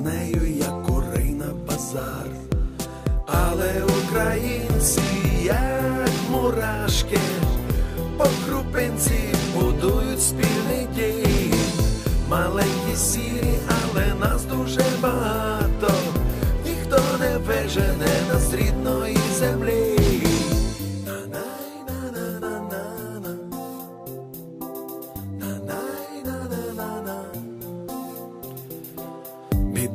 нею, як курей на базар. Але українці, як мурашки, по крупинці будують спільний дій, Маленькі сірі,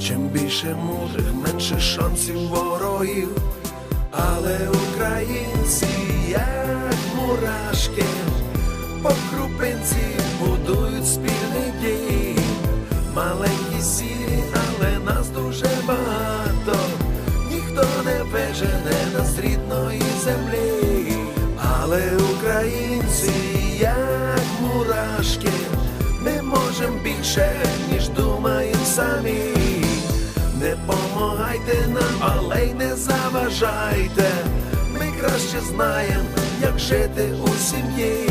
Чим більше мудрих, менше шансів ворогів. Але українці, як мурашки, по крупинці будують спільний дім. Маленькі сірі, але нас дуже багато. Ніхто не вижене нас з рідної землі. Але українці, як мурашки, ми можем більше, Не помагайте нам, але й не заважайте. Ми краще знаємо, як жити у сім'ї.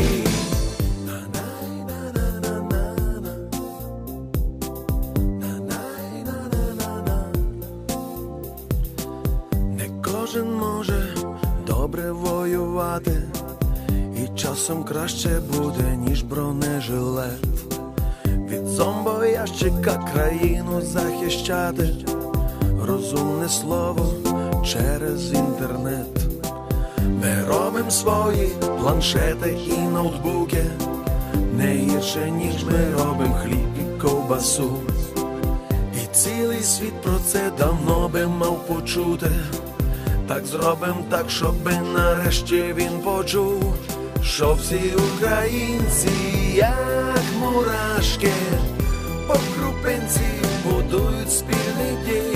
Не кожен може добре воювати, і часом краще буде, ніж бронежилет. Від зомбоящика країну захищати, розумне слово через інтернет. Ми робимо свої планшети і ноутбуки, не гірше, ніж ми робимо хліб і ковбасу. І цілий світ про це давно би мав почути. Так зробим так, щоби нарешті він почув, що всі українці, як мурашки, по крупинці будують спільний дім.